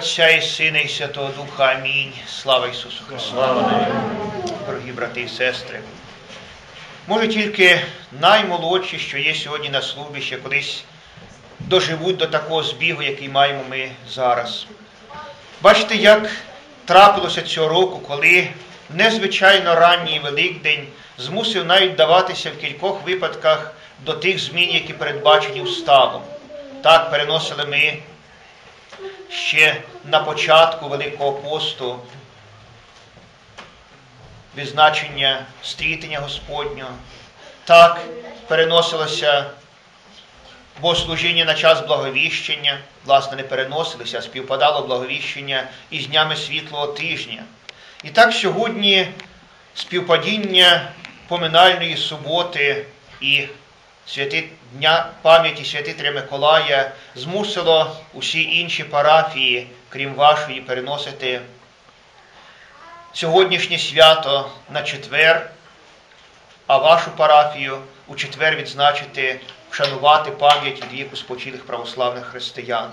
Отця і Сина, і Святого Духа. Амінь. Слава Ісусу Христу. Дорогі брати і сестри. Може тільки наймолодші, що є сьогодні на службі, ще колись доживуть до такого збігу, який маємо ми зараз. Бачите, як трапилося цього року, коли незвичайно ранній Великдень змусив навіть даватися в кількох випадках до тих змін, які передбачені уставом. Так переносили ми ще на початку Великого посту відзначення стрітення Господнього. Так переносилося богослужіння на час благовіщення, власне, не переносилося, а співпадало благовіщення із днями світлого тижня. І так сьогодні співпадіння поминальної суботи і святи Дня пам'яті святителя Миколая змусило усі інші парафії, крім вашої, переносити сьогоднішнє свято на четвер, а вашу парафію у четвер відзначити, вшанувати пам'ять від віку спочилих православних християн.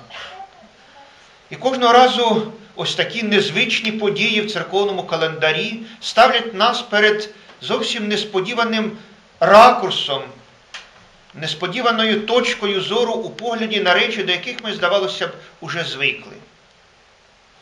І кожного разу ось такі незвичні події в церковному календарі ставлять нас перед зовсім несподіваним ракурсом несподіваною точкою зору у погляді на речі, до яких ми, здавалося б, уже звикли.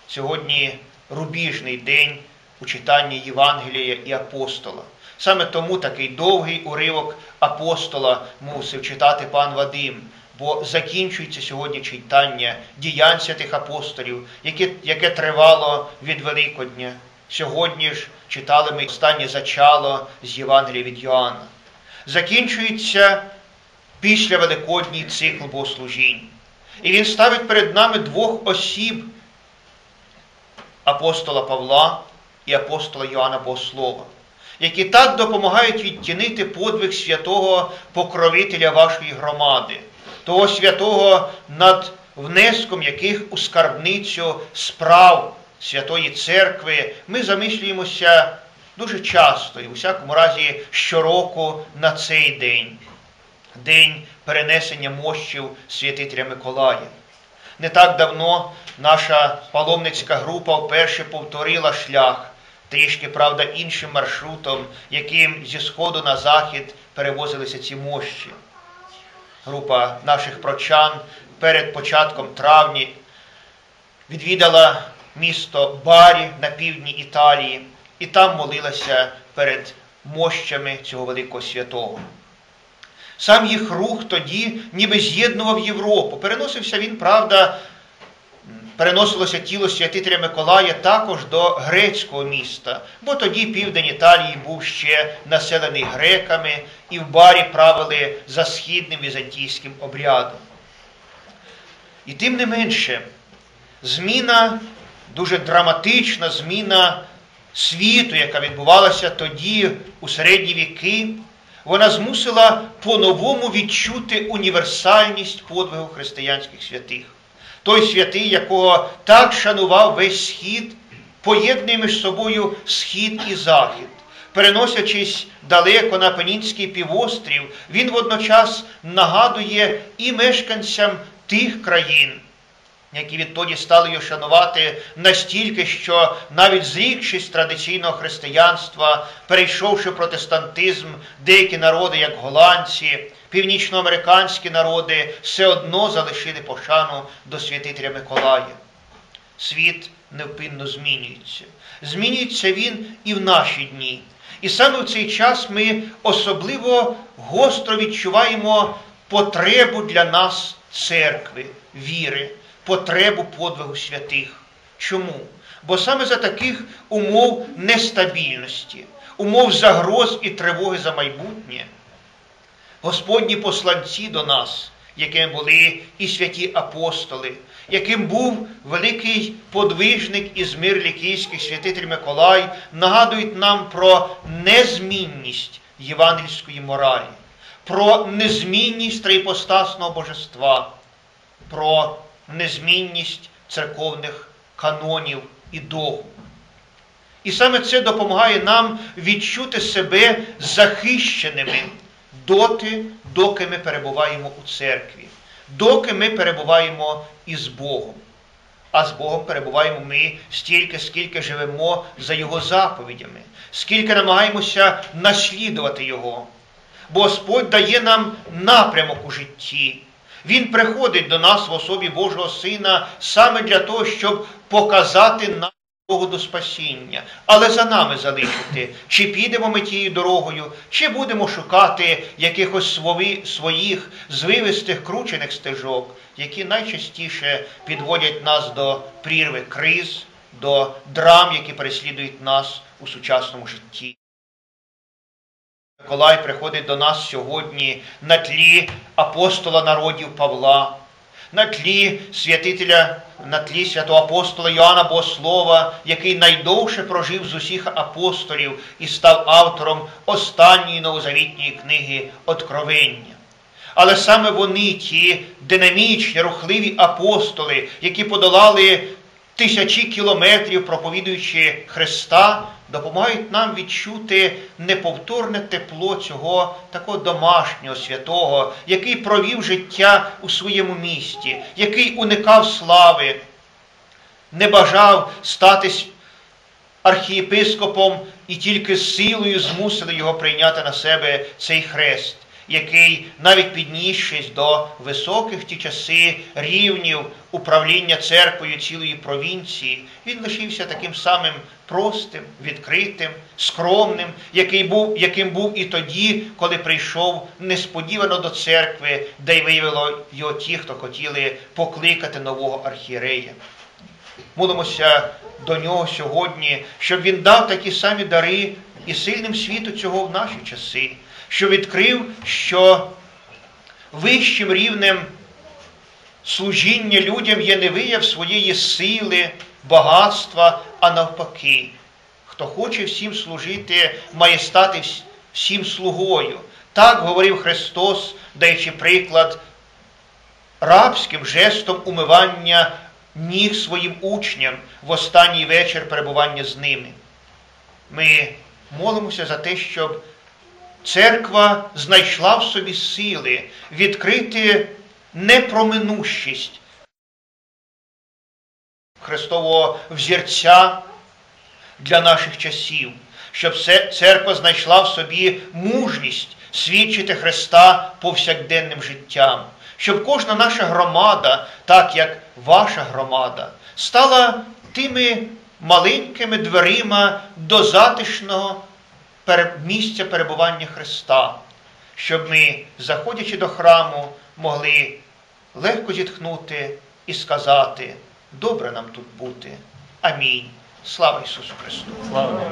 Сьогодні рубіжний день у читанні Євангелія і апостола. Саме тому такий довгий уривок апостола мусив читати пан Вадим, бо закінчується сьогодні читання діянь святих апостолів, яке, яке тривало від Великодня. Сьогодні ж читали ми останнє зачало з Євангелія від Йоанна. Закінчується після Великодній цикл богослужінь. І він ставить перед нами двох осіб апостола Павла і апостола Йоанна Богослова, які так допомагають відтінити подвиг святого покровителя вашої громади, того святого, над внеском яких у скарбницю справ Святої Церкви ми замислюємося дуже часто і в усякому разі щороку на цей день день перенесення мощів святителя Миколая. Не так давно наша паломницька група вперше повторила шлях, трішки, правда, іншим маршрутом, яким зі сходу на захід перевозилися ці мощі. Група наших прочан перед початком травні відвідала місто Барі на півдні Італії і там молилася перед мощами цього великого святого. Сам їх рух тоді ніби з'єднував Європу. Переносився він, правда, переносилося тіло святителя Миколая також до грецького міста, бо тоді південь Італії був ще населений греками, і в барі правили за східним візантійським обрядом. І тим не менше, зміна, дуже драматична зміна світу, яка відбувалася тоді у середні віки вона змусила по-новому відчути універсальність подвигу християнських святих. Той святий, якого так шанував весь схід, поєднує між собою схід і захід. Переносячись далеко на Пенінський півострів, він водночас нагадує і мешканцям тих країн, які відтоді стали його шанувати настільки, що навіть зрікшись традиційного християнства, перейшовши протестантизм, деякі народи, як голландці, північноамериканські народи, все одно залишили пошану до святителя Миколая. Світ невпинно змінюється. Змінюється він і в наші дні. І саме в цей час ми особливо гостро відчуваємо потребу для нас церкви, віри потребу подвигу святих. Чому? Бо саме за таких умов нестабільності, умов загроз і тривоги за майбутнє, Господні посланці до нас, якими були і святі апостоли, яким був великий подвижник із мир лікійських святитель Миколай, нагадують нам про незмінність євангельської моралі, про незмінність триіпостасного божества, про незмінність церковних канонів і догм. І саме це допомагає нам відчути себе захищеними доти, доки ми перебуваємо у церкві, доки ми перебуваємо із Богом. А з Богом перебуваємо ми стільки, скільки живемо за Його заповідями, скільки намагаємося наслідувати Його. Бо Господь дає нам напрямок у житті. Він приходить до нас в особі Божого Сина саме для того, щоб показати нам дорогу до спасіння, але за нами залишити, чи підемо ми тією дорогою, чи будемо шукати якихось своїх звивистих кручених стежок, які найчастіше підводять нас до прірви криз, до драм, які переслідують нас у сучасному житті. Миколай приходить до нас сьогодні на тлі апостола народів Павла, на тлі святителя, на тлі святого апостола Йоанна Богослова, який найдовше прожив з усіх апостолів і став автором останньої новозавітньої книги Откровення. Але саме вони, ті динамічні, рухливі апостоли, які подолали тисячі кілометрів, проповідуючи Христа, допомагають нам відчути неповторне тепло цього такого домашнього святого, який провів життя у своєму місті, який уникав слави, не бажав статись архієпископом і тільки силою змусили його прийняти на себе цей хрест який, навіть піднісшись до високих ті часи рівнів управління церквою цілої провінції, він лишився таким самим простим, відкритим, скромним, який був, яким був і тоді, коли прийшов несподівано до церкви, де й виявило його ті, хто хотіли покликати нового архієрея. Молимося до нього сьогодні, щоб він дав такі самі дари і сильним світу цього в наші часи що відкрив, що вищим рівнем служіння людям є не вияв своєї сили, багатства, а навпаки. Хто хоче всім служити, має стати всім слугою. Так говорив Христос, даючи приклад рабським жестом умивання ніг своїм учням в останній вечір перебування з ними. Ми молимося за те, щоб церква знайшла в собі сили відкрити непроминущість. Христового взірця для наших часів, щоб церква знайшла в собі мужність свідчити Христа повсякденним життям, щоб кожна наша громада, так як ваша громада, стала тими маленькими дверима до затишного місця перебування Христа, щоб ми, заходячи до храму, могли легко зітхнути і сказати, добре нам тут бути. Амінь. Слава Ісусу Христу! Слава